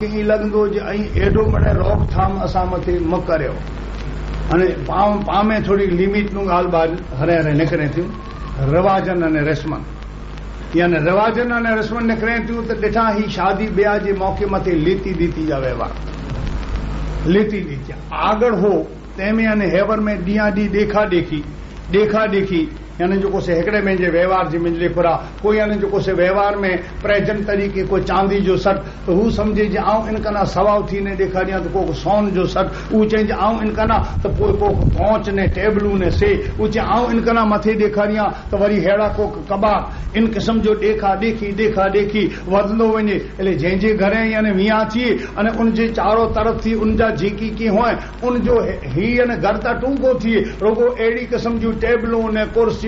એ લગંદો જ અહીં એડો મને રોકથામ અસામથી મ કર્યો અને પામ પામે થોડી લિમિટનું ગાલબાલ હરે હરે નીકળે થયું. રવાજન અને રસમન. યાને રવાજન અને રસમન નીકળે થયું તો ડેઠા હી શાદી બે આજે મોકેમાંથી લેતી દીતી જાવે વા લેતી દીતી આગળ હો, તેમે અને હેવર મેં ડિયા ડી દેખા દેખી દેખા દેખી यानी जेको से हिकिड़े में जे व्यवहार जी मिंजले खुरा कोई यानी जेको से व्यवहार में प्रेजेंट तरीक़े कोई चांदी जो सट त हू सम्झे जे आऊं इन कना सवाउ थी ने ॾेखारियां त को सोन जो सट उहो चई जे आऊं इन कना त पोइ को पहुच ने टेबलूं ने से उहो चई आऊं इन कना मथे ॾेखारियां त वरी अहिड़ा को कबाब इन क़िस्म जो ॾेखा ॾेखी ॾेखा ॾेखी वधंदो वञे એટલે जंहिंजे घरे यानी विया थिए अने उनजे चारो तरफ़ थी उनजा जेकी की हुआ उनजो ही अने घर त टूंको थिए रुगो अहिड़ी क़िस्म जूं टेबलूं ने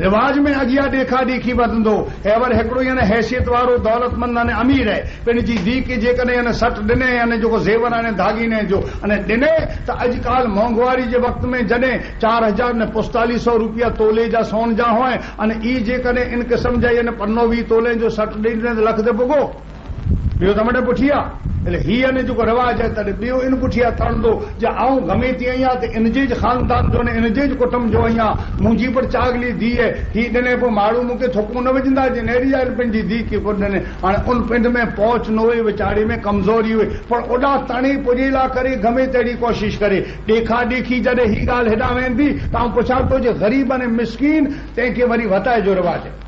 रिवाज में अॻियाँ देखा देखी वधंदो एवर हिकिड़ो यानी हैसियत वारो दौलतमंद अने अमीर आहे पंहिंजी धीउ खे जेकॾहिं यानी सट ॾिने यानी जेको ज़ेवर आहे धागीने जो अने ॾिने त अॼुकल्ह मोंघवारी जे वक़्त में जॾहिं चार हज़ार ने पुस्तालीह सौ रुपया तोले जा सोन जा हुआ अने ई जेकॾहिं इन क़िस्म जा यानी पन्नो वी तोले जो सट ॾींदे त लख ते ٻيو ته مٽي پٺي آهي هيءَ آهي نه جيڪو رواج آهي تڏهن ٻيو ان پٺي آهي ترندو جي آئون گمي ٿي آئي آهيان ته ان جي ج خاندان جو نه ان جي ج ڪٽنب جو آهيان منهنجي پر چاگلي ڌيءُ هيءَ ڏني پوءِ ماڻهو مون کي ٿڪون نه وجهندا آهن پنهنجي ڌيءُ کي هاڻي ان پنڊ ۾ پهچ نه هئي ويچاري ۾ ڪمزوري هئي. پر اوڏا تڻي پڄي لاءِ ڪري گمي تهڙي ڪوشش ڪري. ڏيکا ڏيکي جڏهن هيءَ ڳالهه هيڏان ويندي ته آئون پڇان ٿو جي غريب اني مسڪين تنهن کي وري وڌائجو آهي.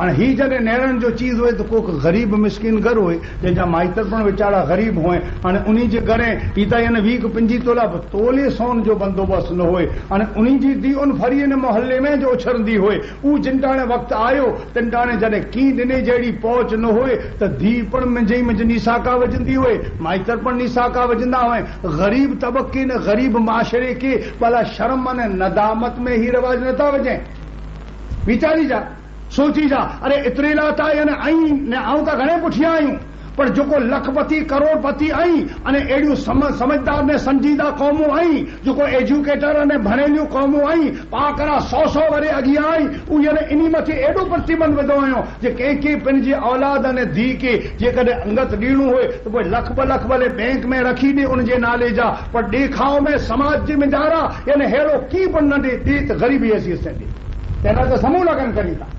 हाणे ही जॾहिं नेरनि जो चीज़ हुए त को ग़रीब मिसकिन घर हुए जंहिंजा माइतर पण वीचारा ग़रीब हुए हाणे उन जे घरे ही त यानी वीह पंजी तोला तोले सोन जो बंदोबस्तु न हुए हाणे उन जी धीउ उन फरीअ ने मोहल्ले में जो उछरंदी हुए उहो जिनटाणे वक़्तु आयो तिनटाणे जॾहिं की ॾिने जहिड़ी पहुच न हुए त धीउ पण मुंहिंजी मुंहिंजी निसाका विझंदी हुए माइतर पण निसाका विझंदा हुए ग़रीब तबके ने ग़रीब माशरे खे भला शर्म अने नदामत में ही रिवाज नथा विझे वीचारी जा سوچي جا اري ايتري يعني آئي ني آئون ته گهڻي پٺيان آهيون پر جيڪو لکپت ڪروڙپتي آئي اني اهڙيون سمجهدار ني سنجيدا قومون آئي جيڪو ايجڪيٽر اني ڀڻيليون قومون آئي پا ڪرا سؤ سؤ وري اڳيان آئي اهو يعني ان مٿي ايڏو پرتبنڌ وڌو آهيو جي ڪنهن کي پنهنجي اولاد اني ڌيءُ کي جيڪڏهن انگت ڏيڻو هئي ته پوءِ لک ٻه لک ڀلي بينڪ ۾ رکي ڏي ان جي نالي جا پر ڏيکاو ۾ سماج جي مجارا يعني اهڙو ڪه به نه ڏي ڏي ته غريبي حيثيت سان ڏي ته سموهه لگن ڪن ٿا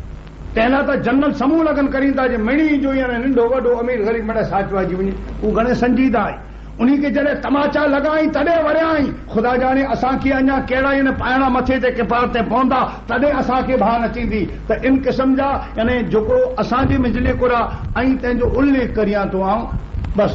تنهن ته جنرل سموهه لگن ڪريندا جي مڻي جو يعني ننڍو وڏو امير غريب مڙي ساچ وائجي وڃي. اهو گهڻي سنجيدا آهي. ان کي جڏهن تماچا لڳائي تڏهن وريائي خدا ڄاڻي اسان کي اڃا ڪهڙا آهن پائڻا مٿي تي ڪپار تي پوندا تڏهن اسان کي ڀان اچيندي ته ان قسم جا يعني جيڪو اسان جي مجلي ڪرا ۽ تنهن جو اليک ڪريان ٿو آئون بس